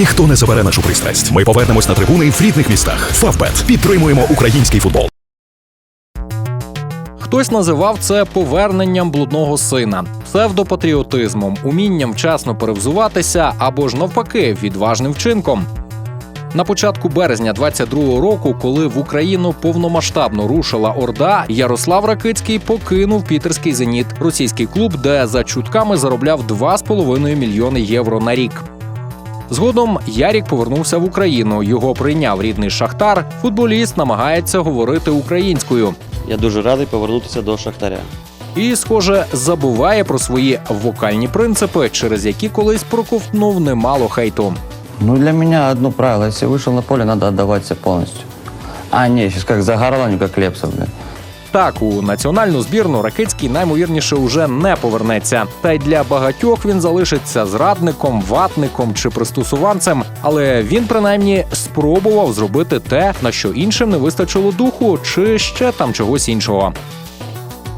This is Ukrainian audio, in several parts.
Ніхто не забере нашу пристрасть. Ми повернемось на трибуни в рідних містах. Фавбет підтримуємо український футбол. Хтось називав це поверненням блудного сина, псевдопатріотизмом, умінням вчасно перевзуватися або ж навпаки відважним вчинком. На початку березня 22-го року, коли в Україну повномасштабно рушила Орда, Ярослав Ракицький покинув пітерський зеніт, російський клуб, де за чутками заробляв 2,5 мільйони євро на рік. Згодом Ярік повернувся в Україну. Його прийняв рідний Шахтар. Футболіст намагається говорити українською. Я дуже радий повернутися до Шахтаря. І, схоже, забуває про свої вокальні принципи, через які колись проковтнув немало хейту. Ну, для меня одно правило. Если вышел на поле, надо отдавать все полностью. А, не, сейчас как за горланю, как Лепсов, блин. Так, у національну збірну Ракицький наймовірніше уже не повернеться. Та й для багатьох він залишиться зрадником, ватником чи пристосуванцем. Але він принаймні спробував зробити те, на що іншим не вистачило духу, чи ще там чогось іншого.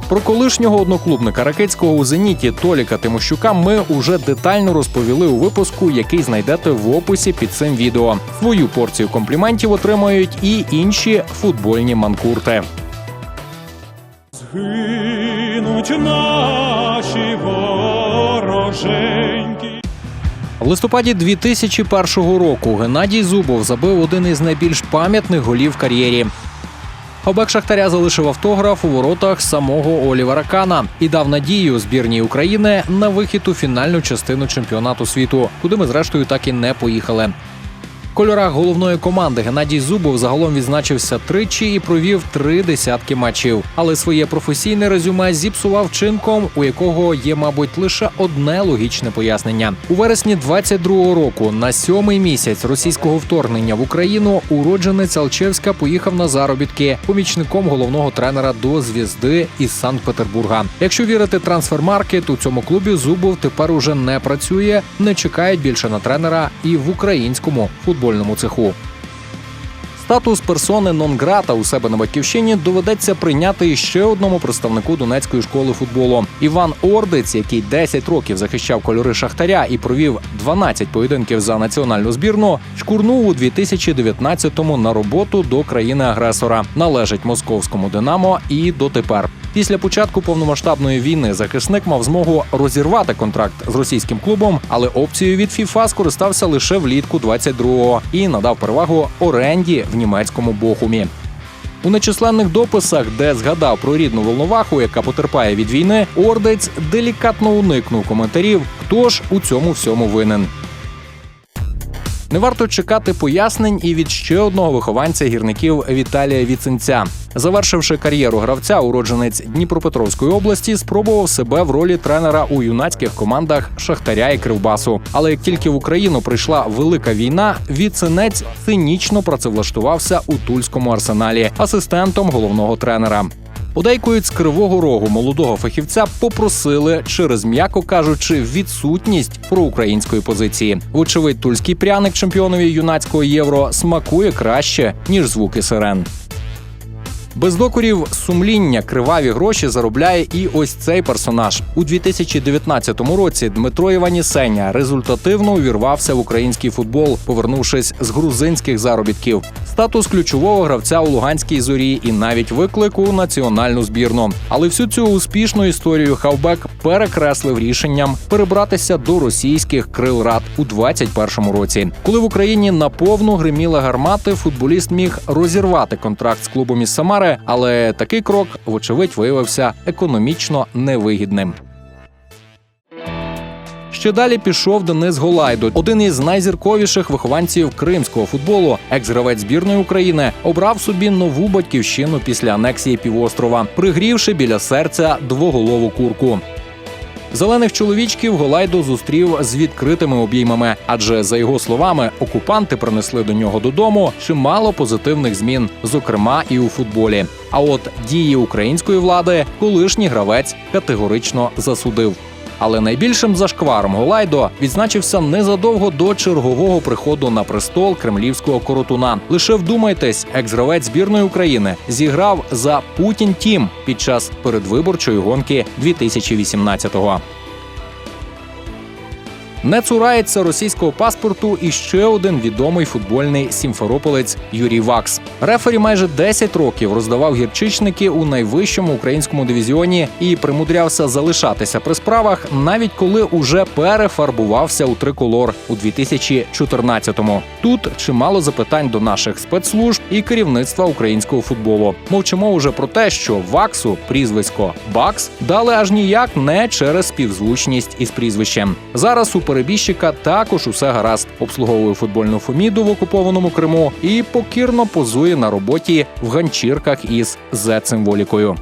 Про колишнього одноклубника Ракицького у зеніті Толіка Тимощука ми уже детально розповіли у випуску, який знайдете в описі під цим відео. Свою порцію компліментів отримають і інші футбольні манкурти. Гинуть наші вороженьки. В листопаді 2001 року Геннадій Зубов забив один із найбільш пам'ятних голів в кар'єрі. Хавбек Шахтаря залишив автограф у воротах самого Олівера Кана і дав надію збірній України на вихід у фінальну частину чемпіонату світу, куди ми зрештою так і не поїхали. Кольорах головної команди Геннадій Зубов загалом відзначився тричі і провів три десятки матчів. Але своє професійне резюме зіпсував чинком, у якого є, мабуть, лише одне логічне пояснення. У вересні 22-го року, на сьомий місяць російського вторгнення в Україну, уродженець Алчевська поїхав на заробітки помічником головного тренера до звізди із Санкт-Петербурга. Якщо вірити трансфермаркет, у цьому клубі Зубов тепер уже не працює, не чекають більше на тренера і в українському футбольному цеху. Статус персони нон-грата у себе на батьківщині доведеться прийняти ще одному представнику Донецької школи футболу. Іван Ордець, який 10 років захищав кольори Шахтаря і провів 12 поєдинків за національну збірну, шкурнув у 2019-му на роботу до країни-агресора. Належить московському Динамо і дотепер. Після початку повномасштабної війни захисник мав змогу розірвати контракт з російським клубом, але опцією від ФІФА скористався лише влітку 22-го і надав перевагу оренді в німецькому Бохумі. У нечисленних дописах, де згадав про рідну волноваху, яка потерпає від війни, ордець делікатно уникнув коментарів, хто ж у цьому всьому винен. Не варто чекати пояснень і від ще одного вихованця гірників Віталія Віценця. Завершивши кар'єру гравця, уродженець Дніпропетровської області спробував себе в ролі тренера у юнацьких командах Шахтаря і Кривбасу. Але як тільки в Україну прийшла велика війна, Віценець цинічно працевлаштувався у тульському арсеналі асистентом головного тренера. Подейкують з кривого рогу молодого фахівця попросили через, м'яко кажучи, відсутність проукраїнської позиції. Вочевидь, тульський пряник чемпіонові юнацького євро смакує краще ніж звуки сирен. Без докорів сумління криваві гроші заробляє і ось цей персонаж. У 2019 році Дмитро Іванісеня результативно увірвався в український футбол, повернувшись з грузинських заробітків. Статус ключового гравця у Луганській зорі і навіть виклик у національну збірну. Але всю цю успішну історію Хавбек перекреслив рішенням перебратися до російських крил рад у 2021 році. Коли в Україні наповну гриміла гармати, футболіст міг розірвати контракт з клубом із Самари, але такий крок, вочевидь, виявився економічно невигідним. Ще далі пішов Денис Голайдо, один із найзірковіших вихованців кримського футболу. Екс-гравець збірної України обрав собі нову батьківщину після анексії півострова, пригрівши біля серця двоголову курку. Зелених чоловічків Голайдо зустрів з відкритими обіймами, адже за його словами, окупанти принесли до нього додому чимало позитивних змін, зокрема і у футболі. А от дії української влади колишній гравець категорично засудив. Але найбільшим зашкваром Голайдо відзначився незадовго до чергового приходу на престол кремлівського коротуна. Лише вдумайтесь, екс-гравець збірної України зіграв за Путін Тім під час передвиборчої гонки 2018-го. Не цурається російського паспорту і ще один відомий футбольний сімферополець Юрій Вакс. Рефері майже 10 років роздавав гірчичники у найвищому українському дивізіоні і примудрявся залишатися при справах, навіть коли уже перефарбувався у триколор у 2014-му. Тут чимало запитань до наших спецслужб і керівництва українського футболу. Мовчимо уже про те, що Ваксу прізвисько Бакс дали аж ніяк не через співзвучність із прізвищем. Зараз у перебіжчика також усе гаразд. Обслуговує футбольну фоміду в окупованому Криму і покірно позує на роботі в ганчірках із Z-символікою.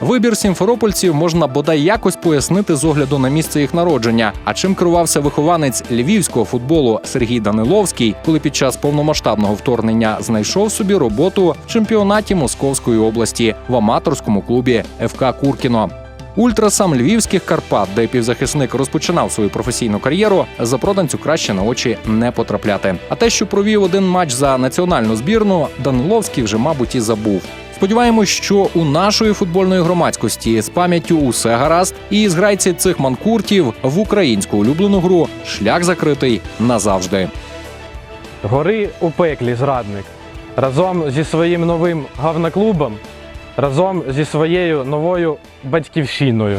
Вибір сімферопольців можна бодай якось пояснити з огляду на місце їх народження. А чим керувався вихованець львівського футболу Сергій Даниловський, коли під час повномасштабного вторгнення знайшов собі роботу в чемпіонаті Московської області в аматорському клубі ФК Куркіно. Ультрасам львівських Карпат, де півзахисник розпочинав свою професійну кар'єру, за проданцю краще на очі не потрапляти. А те, що провів один матч за національну збірну, Даниловський вже, мабуть, і забув. Сподіваємось, що у нашої футбольної громадськості з пам'яттю усе гаразд, і зграйці цих манкуртів в українську улюблену гру шлях закритий назавжди. Гори у пеклі зрадник. Разом зі своїм новим гавнаклубом, разом зі своєю новою батьківщиною.